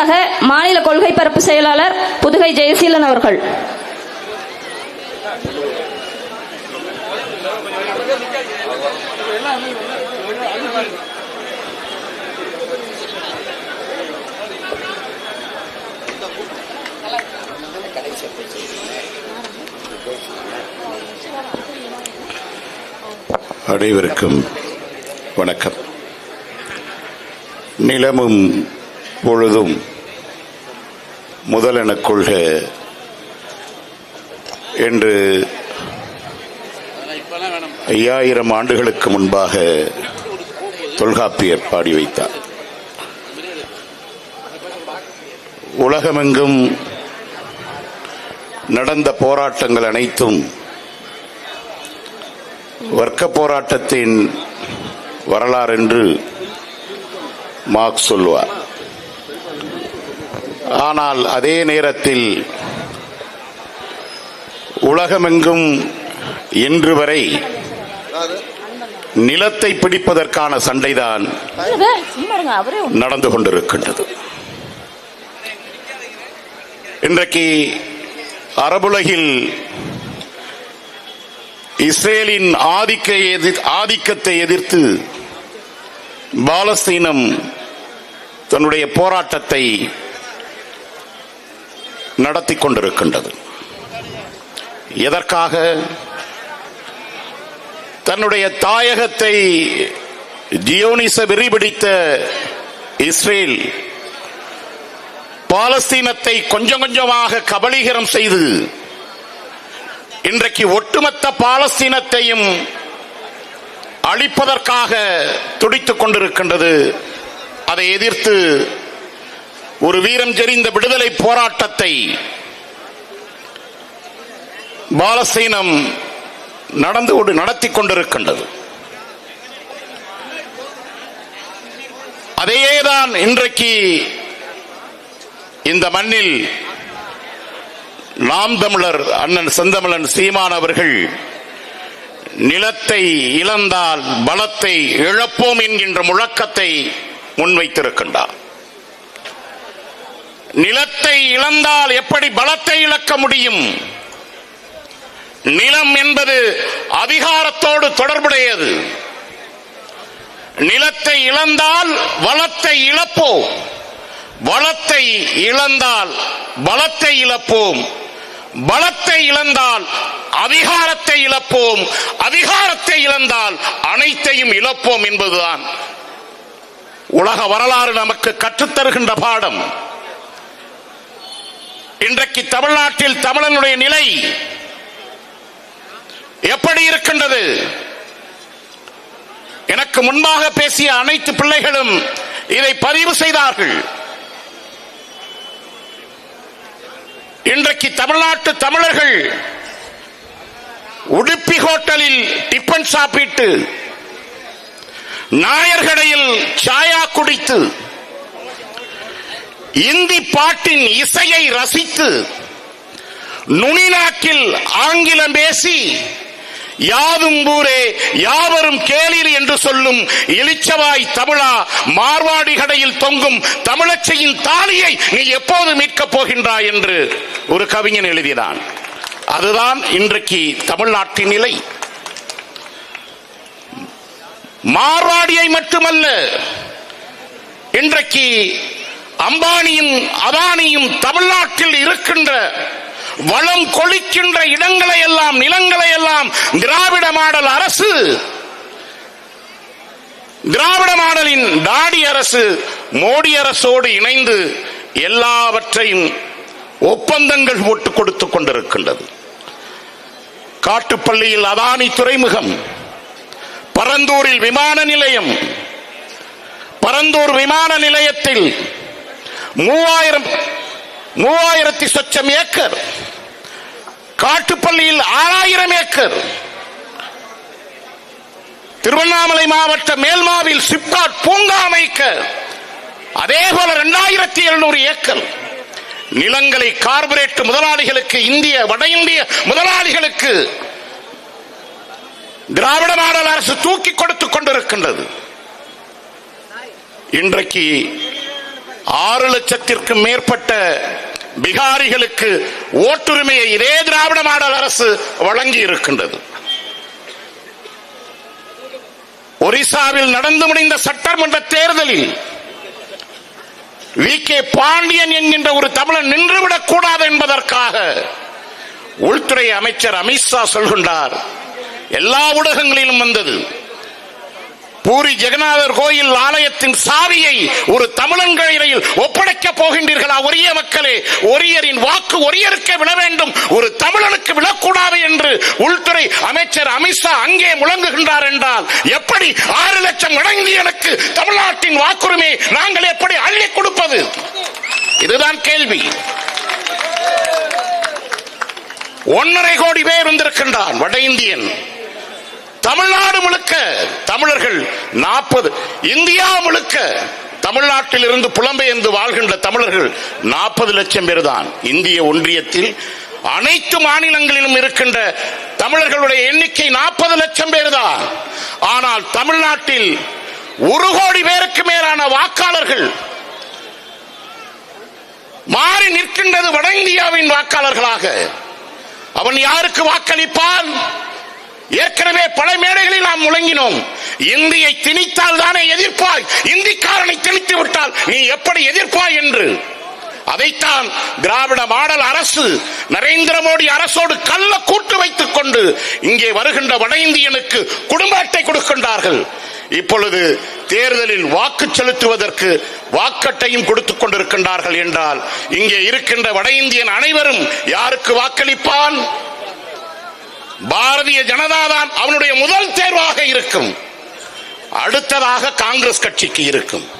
அடுத்ததாக மாநில கொள்கை பரப்பு செயலாளர் புதுகை ஜெயசீலன் அவர்கள். அனைவருக்கும் வணக்கம். நிலமும் பொழுதும் முதலெனக் கொள்க என்று ஐயாயிரம் ஆண்டுகளுக்கு முன்பாக தொல்காப்பியர் பாடி வைத்தார். உலகமெங்கும் நடந்த போராட்டங்கள் அனைத்தும் வர்க்க போராட்டத்தின் வரலாறு என்று மார்க் சொல்வார். ஆனால் அதே நேரத்தில் உலகமெங்கும் இன்று வரை நிலத்தை பிடிப்பதற்கான சண்டைதான் நடந்து கொண்டிருக்கின்றது. இன்றைக்கு அரபுலகில் இஸ்ரேலின் ஆதிக்க எதிர்- ஆதிக்கத்தை எதிர்த்து பாலஸ்தீனம் தன்னுடைய போராட்டத்தை நடத்தி கொண்டிருக்கின்றது எதற்காக? தன்னுடைய தாயகத்தை ஜியோனிச விரிபிடித்த இஸ்ரேல் பாலஸ்தீனத்தை கொஞ்சம் கொஞ்சமாக கபலீகரம் செய்து இன்றைக்கு ஒட்டுமொத்த பாலஸ்தீனத்தையும் அழிப்பதற்காக துடித்துக் கொண்டிருக்கின்றது. அதை எதிர்த்து ஒரு வீரம் ஜெறிந்த விடுதலை போராட்டத்தை பாலஸ்தீனம் நடந்து கொண்டு நடத்தி கொண்டிருக்கின்றது. அதையேதான் இன்றைக்கு இந்த மண்ணில் நாம் தமிழர் அண்ணன் செந்தமிழன் சீமான் அவர்கள் நிலத்தை இழந்தால் பலத்தை இழப்போம் என்கின்ற முழக்கத்தை முன்வைத்திருக்கின்றார். நிலத்தை இழந்தால் எப்படி பலத்தை இழக்க முடியும்? நிலம் என்பது அதிகாரத்தோடு தொடர்புடையது. நிலத்தை இழந்தால் வளத்தை இழப்போம். வளத்தை இழந்தால் பலத்தை இழப்போம். பலத்தை இழந்தால் அதிகாரத்தை இழப்போம். அதிகாரத்தை இழந்தால் அனைத்தையும் இழப்போம் என்பதுதான் உலக வரலாறு நமக்கு கற்றுத்தருகின்ற பாடம். இன்றைக்கு தமிழ்நாட்டில் தமிழனுடைய நிலை எப்படி இருக்கின்றது? எனக்கு முன்பாக பேசிய அனைத்து பிள்ளைகளும் இதை பதிவு செய்தார்கள். இன்றைக்கு தமிழ்நாட்டு தமிழர்கள் உடுப்பி ஹோட்டலில் டிஃபன் சாப்பிட்டு நாயர்கடையில் சாயா குடித்து இந்தி பாட்டின் இசையை ரசித்து நுனிநாக்கில் ஆங்கிலம் பேசி யாதும் ஊரே யாவரும் கேளீர் என்று சொல்லும் இளிச்சவாய் தமிழா மார்வாடி கடையில் தொங்கும் தமிழச்சியின் தாலியை நீ எப்போது மீட்கப் போகின்றாய் என்று ஒரு கவிஞன் எழுதினான். அதுதான் இன்றைக்கு தமிழ்நாட்டின் நிலை. மார்வாடியை மட்டுமல்ல இன்றைக்கு அம்பானியும் அதானியும் தமிழ்நாட்டில் இருக்கின்ற வளம் கொளிக்கின்ற இடங்களை எல்லாம் நிலங்களை எல்லாம் திராவிட மாடல் அரசு திராவிட மாடலின் தாடி அரசு மோடி அரசோடு இணைந்து எல்லாவற்றையும் ஒப்பந்தங்கள் போட்டு கொடுத்துக் கொண்டிருக்கின்றது. காட்டுப்பள்ளியில் அதானி துறைமுகம் பரந்தூரில் விமான நிலையம் பரந்தூர் விமான நிலையத்தில் மூவாயிரம் மூவாயிரத்தி சொச்சம் ஏக்கர். காட்டுப்பள்ளியில் ஆறாயிரம் ஏக்கர். திருவண்ணாமலை மாவட்ட மேல்மாவில் சிப்காட் பூங்கா அமைக்க அதே போல இரண்டாயிரத்தி எழுநூறு ஏக்கர். நிலங்களை கார்பரேட் முதலாளிகளுக்கு இந்திய வட இந்திய முதலாளிகளுக்கு திராவிட மாடல் அரசு தூக்கி கொடுத்துக் கொண்டிருக்கின்றது. இன்றைக்கு ஆறு லட்சத்திற்கும் மேற்பட்ட பிகாரிகளுக்கு ஓட்டுரிமையை இதே திராவிட மாடல் அரசு வழங்கி இருக்கின்றது. ஒரிசாவில் நடந்து முடிந்த சட்டமன்ற தேர்தலில் வி. கே. பாண்டியன் என்கின்ற ஒரு தமிழன் நின்றுவிடக் கூடாது என்பதற்காக உள்துறை அமைச்சர் அமித்ஷா சொல்கின்றார். எல்லா ஊடகங்களிலும் வந்தது. பூரி ஜெகநாதர் கோயில் ஆலயத்தின் சாவியை ஒரு தமிழன் கையில் ஒப்படைக்கப் போகின்றீர்களா? ஒரிய மக்களே ஒரியரின் வாக்கு ஒரியருக்கு விழ வேண்டும். ஒரு தமிழனுக்கு விழக்கூடாது என்று உள்துறை அமைச்சர் அமித்ஷா அங்கே முழங்குகின்றார் என்றால் எப்படி ஆறு லட்சம் வழங்கியனுக்கு தமிழ்நாட்டின் வாக்குரிமை நாங்கள் எப்படி அள்ளி கொடுப்பது? இதுதான் கேள்வி. ஒன்னரை கோடி பேர் வந்திருக்கின்றான் வட இந்தியன். தமிழ்நாடு முழுக்க தமிழர்கள் நாற்பது இந்தியா முழுக்க தமிழ்நாட்டில் இருந்து புலம்பெயர்ந்து வாழ்கின்ற தமிழர்கள் நாற்பது லட்சம் பேர் தான் இந்திய ஒன்றியத்தில் அனைத்து மாநிலங்களிலும் இருக்கின்ற தமிழர்களுடைய எண்ணிக்கை நாற்பது லட்சம் பேர் தான் ஆனால் தமிழ்நாட்டில் ஒரு கோடி பேருக்கு மேலான வாக்காளர்கள் மாறி நிற்கின்றது வட இந்தியாவின் வாக்காளர்களாக. அவன் யாருக்கு வாக்களிப்பான்? ஏற்கனவே பல மேடைகளில் நாம் முழங்கினோம். இந்தியை திணித்தால் தானே எதிர்ப்பாய். இந்திக்காரனை திணித்து விட்டால் நீ எப்படி எதிர்ப்பாய் என்று. அதைத்தான் திராவிட மாடல் அரசு நரேந்திர மோடி அரசோடு கள்ள கூட்டு வைத்துக் கொண்டு இங்கே வருகின்ற வட இந்தியனுக்கு குடும்ப அட்டை கொடுக்கின்றார்கள். இப்பொழுது தேர்தலில் வாக்கு செலுத்துவதற்கு வாக்கட்டையும் கொடுத்துக் கொண்டிருக்கின்றார்கள் என்றால் இங்கே இருக்கின்ற வட இந்தியன் அனைவரும் யாருக்கு வாக்களிப்பான்? பாரதிய ஜனதா தான் அவனுடைய முதல் தேர்வாக இருக்கும். அடுத்ததாக காங்கிரஸ் கட்சிக்கு இருக்கும்.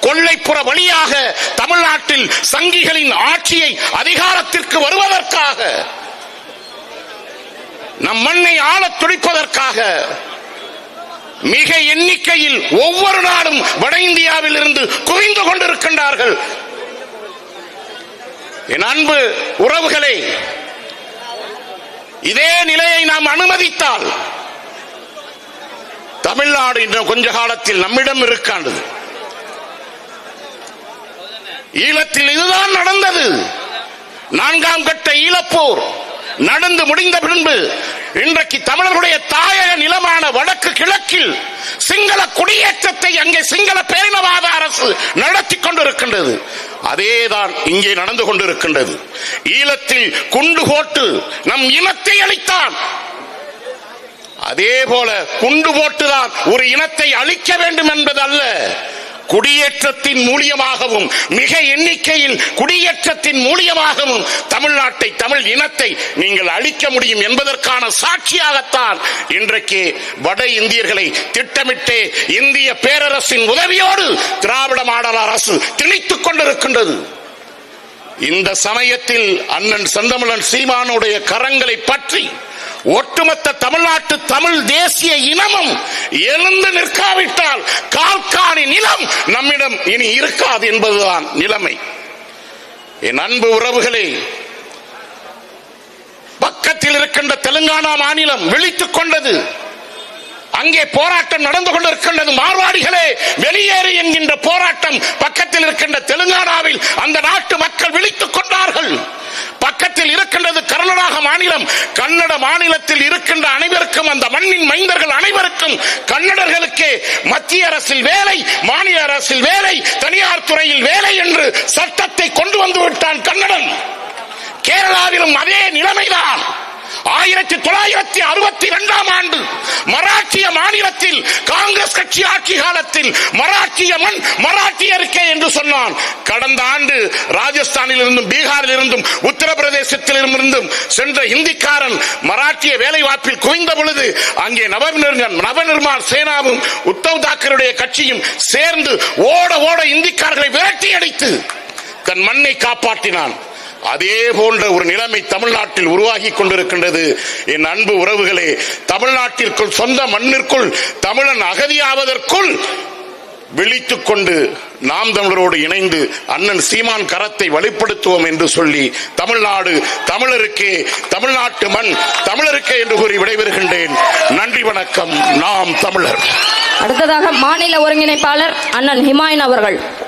கொள்ளைப்புற வழியாக தமிழ்நாட்டில் சங்கிகளின் ஆட்சியை அதிகாரத்திற்கு வருவதற்காக நம் மண்ணை ஆளத் துடிப்பதற்காக மிக எண்ணிக்கையில் ஒவ்வொரு நாடும் வட இந்தியாவில் இருந்து குவிந்து கொண்டிருக்கின்றார்கள். என் அன்பு உறவுகளை இதே நிலையை நாம் அனுமதித்தால் தமிழ்நாடு இன்னும் கொஞ்ச காலத்தில் நம்மிடம் இருக்காண்டது. ஈழத்தில் இதுதான் நடந்தது. நான்காம் கட்ட ஈழப்போர் நடந்து முடிந்த பின்பு இன்றைக்கு தமிழர்களுடைய தாயக நிலமான வடக்கு கிழக்கில் சிங்கள குடியேற்றத்தை அங்கே சிங்கள பேரினவாத அரசு நடத்தி கொண்டிருக்கின்றது. அதேதான் இங்கே நடந்து கொண்டிருக்கின்றது. ஈழத்தில் குண்டு போட்டு நம் இனத்தை அழித்தான். அதே போல குண்டு போட்டுதான் ஒரு இனத்தை அழிக்க வேண்டும் என்பது அல்ல குடியேற்றத்தின் மூலியமாகவும் மிக எண்ணிக்கையில் குடியேற்றத்தின் மூலியமாகவும் தமிழ்நாட்டை தமிழ் இனத்தை நீங்கள் அழிக்க முடியும் என்பதற்கான சாட்சியாகத்தான் இன்றைக்கு வட இந்தியர்களை திட்டமிட்டே இந்திய பேரரசின் உதவியோடு திராவிட மாடல் அரசு திணித்துக் கொண்டிருக்கின்றது. இந்த சமயத்தில் அண்ணன் செந்தமிழன் சீமானுடைய கரங்களை பற்றி ஒட்டுமொத்த தமிழ்நாட்டு தமிழ் தேசிய இனமும் எழுந்து நிற்காவிட்டால் கால்காணி நிலம் நம்மிடம் இனி இருக்காது என்பதுதான் நிலைமை. என் அன்பு உறவுகளே பக்கத்தில் இருக்கின்ற தெலுங்கானா மாநிலம் விழித்துக் கொண்டது. அங்கே போராட்டம் நடந்து கொண்டிருக்கின்றது. மார்வாடிகளே வெளியேறு என்கின்ற போராட்டம் பக்கத்தில் இருக்கின்ற தெலுங்கானாவில் அந்த நாட்டு மக்கள் விழித்துக் கொண்டார்கள். கர்நாடக மாநிலம் கன்னட மாநிலத்தில் இருக்கின்ற அனைவருக்கும் அந்த மண்ணின் மைந்தர்கள் அனைவருக்கும் கன்னடர்களுக்கே மத்திய அரசில் வேலை மாநில அரசில் வேலை தனியார் துறையில் வேலை என்று சட்டத்தை கொண்டு வந்து விட்டான் கன்னடன் கேரளாவிலும் அதே நிலைமைதான். ஆயிரத்தி தொள்ளாயிரத்தி அறுபத்தி இரண்டாம் ஆண்டு மராட்டிய மாநிலத்தில் காங்கிரஸ் கட்சி ஆட்சி காலத்தில் மராட்டிய மண் மராட்டியருக்கே என்று சொன்னான். கடந்த ஆண்டு ராஜஸ்தானில் இருந்தும் பீகாரில் இருந்தும் உத்தரப்பிரதேசத்தில் இருந்தும் சென்ற இந்திக்காரன் மராட்டிய வேலை வாய்ப்பில் குவிந்த பொழுது அங்கே நவநிர்மன் நவநிர்மான் சேனாவும் உத்தவ் தாக்கருடைய கட்சியும் சேர்ந்து ஓட ஓட இந்திக்காரர்களை விரட்டி அடித்து தன் மண்ணை காப்பாற்றினான். அதே போன்ற ஒரு நிலைமை தமிழ்நாட்டில் உருவாகி கொண்டிருக்கின்றது. என் அன்பு உறவுகளே தமிழ்நாட்டிற்குள் சொந்த மண்ணிற்குள் தமிழன் அகதியாவதற்குள் விழித்துக் கொண்டு நாம் தமிழரோடு இணைந்து அண்ணன் சீமான் கரத்தை வலுப்படுத்துவோம் என்று சொல்லி தமிழ்நாடு தமிழருக்கே தமிழ்நாட்டு மண் தமிழருக்கே என்று கூறி விடைபெறுகின்றேன். நன்றி வணக்கம். நாம் தமிழர். அடுத்ததாக மாநில ஒருங்கிணைப்பாளர் அண்ணன் ஹிமாயன் அவர்கள்.